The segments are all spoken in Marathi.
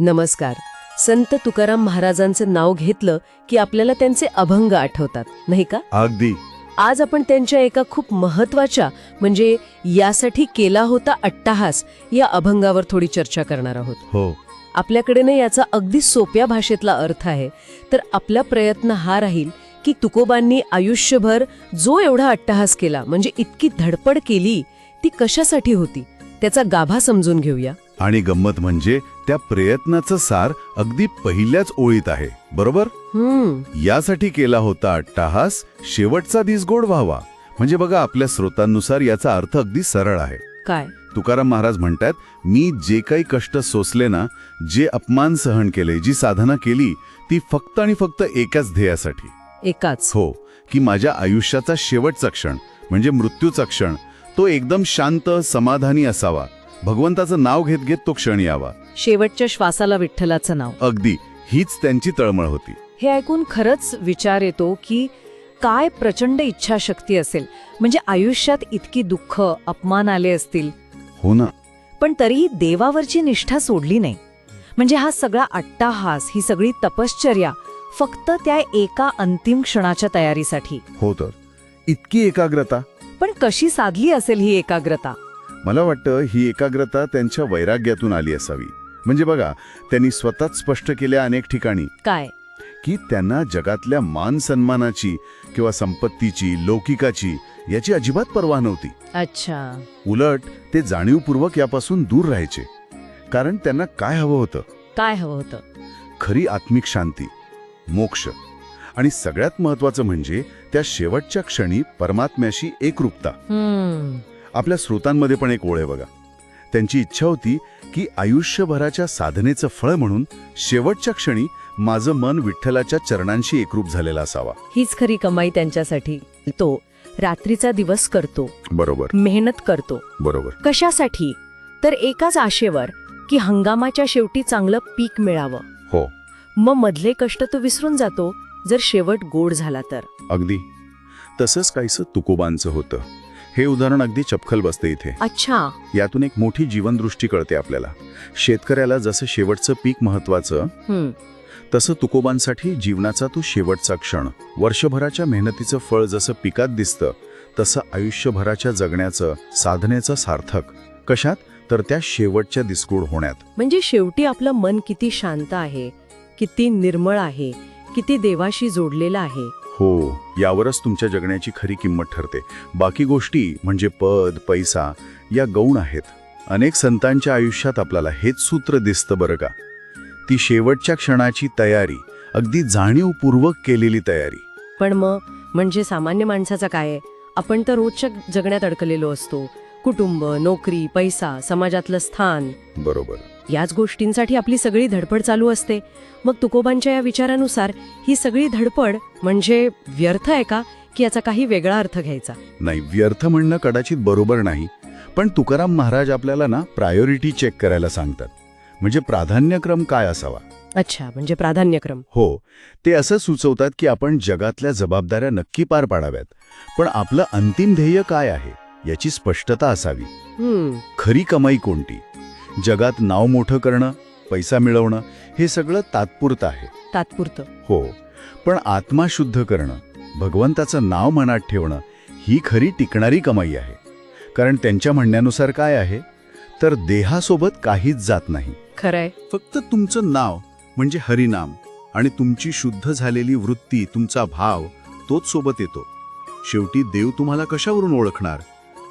नमस्कार. संत तुकाराम महाराजांचं नाव घेतलं की आपल्याला त्यांचे अभंग आठवतात नाही का? अगदी. आज आपण त्यांच्या एका खूप महत्त्वाच्या म्हणजे यासाठी केला होता अट्टाहास या अभंगावर थोडी चर्चा करणार आहोत. हो. आपल्याकडे ना याचा अगदी सोप्या भाषेतला अर्थ आहे. तर आपला प्रयत्न हा राहील की तुकोबांनी आयुष्यभर जो एवढा अट्टहास केला म्हणजे इतकी धडपड केली ती कशासाठी होती? त्याचा गाभा समजून घेऊया. आणि गंमत म्हणजे त्या प्रयत्नाचं सार अगदी पहिल्याच ओळीत आहे बरोबर? यासाठी केला होता अट्टाहास शेवटचा दिस गोड व्हावा. म्हणजे बघा आपल्या स्रोतांनुसार याचा अर्थ अगदी सरळ आहे. काय? तुकाराम महाराज म्हणतात मी जे काही कष्ट सोसले ना जे अपमान सहन केले जी साधना केली ती फक्त आणि फक्त एकाच ध्येयासाठी. एकाच. हो की माझ्या आयुष्याचा शेवटचा क्षण म्हणजे मृत्यूचा क्षण तो एकदम शांत समाधानी असावा. भगवंताचं नाव घेत घेत तो क्षण यावा. शेवटच्या श्वासाला विठ्ठलाचं नाव. अगदी हीच त्यांची तळमळ होती. हे ऐकून खरंच विचार येतो की काय प्रचंड इच्छाशक्ती असेल. म्हणजे आयुष्यात इतकी दुःख अपमान आले असतील. हो ना. पण तरीही देवावरची निष्ठा सोडली नाही. म्हणजे हा सगळा अट्टाहास ही सगळी तपश्चर्या फक्त त्या एका अंतिम क्षणाच्या तयारीसाठी. हो तर. इतकी एकाग्रता? पण कशी साधली असेल ही एकाग्रता? मला वाटतं ही एकाग्रता त्यांच्या वैराग्यातून आली असावी. म्हणजे बघा त्यांनी स्वतःच स्पष्ट केल्या अनेक ठिकाणी. काय? की त्यांना जगातल्या मान सन्मानाची किंवा संपत्तीची लौकिकाची याची अजिबात पर्वा नव्हती. अच्छा. उलट ते जाणीवपूर्वक यापासून दूर राहायचे. कारण त्यांना काय हवं होतं? काय हवं होतं? खरी आत्मिक शांती मोक्ष. आणि सगळ्यात महत्वाचं म्हणजे त्या शेवटच्या क्षणी परमात्म्याशी एकरूपता. आपल्या स्रोतांमध्ये पण एक ओळ आहे बघा. त्यांची इच्छा होती की आयुष्यभराच्या साधनेचं फळ म्हणून शेवटच्या क्षणी माझं मन विठ्ठलाच्या चरणांशी एकरूप झालेलं असावा. हीच खरी कमाई त्यांच्यासाठी. तो रात्रीचा दिवस करतो. बरोबर. मेहनत करतो. बरोबर. कशासाठी? तर एकाच आशेवर की हंगामाच्या शेवटी चांगलं पीक मिळावं. हो. मग मधले कष्ट तो विसरून जातो जर शेवट गोड झाला तर. अगदी. तसंच काहीसं तुकोबांचं होतं. हे उदाहरण अगदी चपखल बसते इथे. अच्छा. यातून एक मोठी जीवनदृष्टी कळते आपल्याला. शेतकऱ्याला जसं शेवटचं पीक महत्वाचं तसं तुकोबांसाठी जीवनाचा तो शेवटचा क्षण. वर्षभराच्या मेहनतीचं फळ जसं पिकात दिसतं तसं आयुष्यभराच्या जगण्याचं साधनेचं सार्थक. कशात? तर त्या शेवटच्या दिसगोड होण्यात. म्हणजे शेवटी आपलं मन किती शांत आहे किती निर्मळ आहे किती देवाशी जोडलेलं आहे. हो यावरच तुमच्या जगण्याची खरी किंमत ठरते. बाकी गोष्टी म्हणजे पद पैसा या गौण आहेत. अनेक संतांच्या आयुष्यात आपल्याला हेच सूत्र दिसतं बरं का? ती शेवटच्या क्षणाची तयारी अगदी जाणीवपूर्वक केलेली तयारी. पण मग म्हणजे सामान्य माणसाचा काय? आपण तर रोजच्या जगण्यात अडकलेलो असतो. कुटुंब नोकरी पैसा समाजातलं स्थान. बरोबर. याच गोष्टींसाठी आपली सगळी धडपड चालू असते. मग तुकोबांच्या या विचारानुसार ही सगळी धडपड म्हणजे व्यर्थ आहे का? की याचा काही वेगळा अर्थ घ्यायचा? नाही व्यर्थ म्हणणं कदाचित बरोबर नाही. पण तुकाराम महाराज आपल्याला ना प्रायोरिटी चेक करायला सांगतात. म्हणजे प्राधान्यक्रम काय असावा? अच्छा म्हणजे प्राधान्यक्रम. हो ते असं सुचवतात की आपण जगातल्या जबाबदाऱ्या नक्की पार पाडाव्यात. पण आपलं अंतिम ध्येय काय आहे? याची स्पष्टता असावी. खरी कमाई कोणती? जगात नाव मोठं करणं पैसा मिळवणं हे सगळं तात्पुरतं आहे. तात्पुरतं. हो पण आत्मा शुद्ध करणं भगवंताचं नाव मनात ठेवणं ही खरी टिकणारी कमाई आहे. कारण त्यांच्या म्हणण्यानुसार काय आहे? तर देहासोबत काहीच जात नाही. खरंय. फक्त तुमचं नाव म्हणजे हरिनाम आणि तुमची शुद्ध झालेली वृत्ती तुमचा भाव तोच सोबत येतो. शेवटी देव तुम्हाला कशावरून ओळखणार?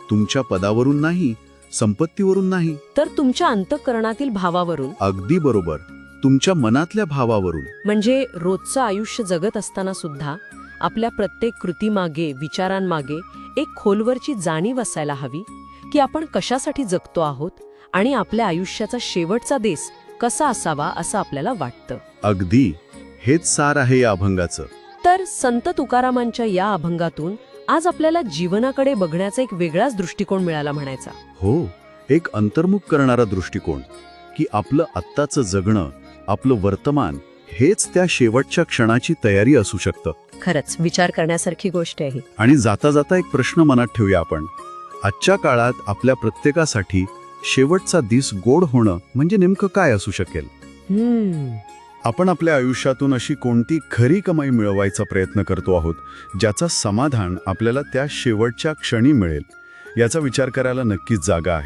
तुमच्या पदावरून नाही संपत्तीवरून नाही. तर तुमच्या अंतःकरणातील भावावरून. अगदी बरोबर. तुमच्या मनातल्या भावावरून. म्हणजे रोजचं आयुष्य जगत असताना सुद्धा आपल्या प्रत्येक कृतीमागे विचारांमागे एक खोलवरची जाणीव असायला हवी की आपण कशासाठी जगतो आहोत आणि आपल्या आयुष्याचा शेवटचा देश कसा असावा असं आपल्याला वाटतं. अगदी. हेच सार आहे या अभंगाचं. तर संत तुकारामांच्या या अभंगातून आज आपल्याला जीवनाकडे बघण्याचा एक वेगळाच दृष्टिकोन मिळाला म्हणायचा. हो एक अंतर्मुख करणारा दृष्टिकोन की आपलं आत्ताचं जगणं आपलं वर्तमान हेच त्या शेवटच्या क्षणाची तयारी असू शकतं. खरंच विचार करण्यासारखी गोष्ट आहे ही. आणि जाता जाता एक प्रश्न मनात ठेवूया आपण. आजच्या काळात आपल्या प्रत्येकासाठी शेवटचा दिस गोड होणं म्हणजे नेमकं काय असू शकेल? हम्म. आपण आपल्या आयुष्यातून अशी कोणती खरी कमाई मिळवायचा प्रयत्न करतो आहोत ज्याचा समाधान आपल्याला त्या शेवटच्या क्षणी मिळेल? याचा विचार करायला नक्कीच जागा आहे.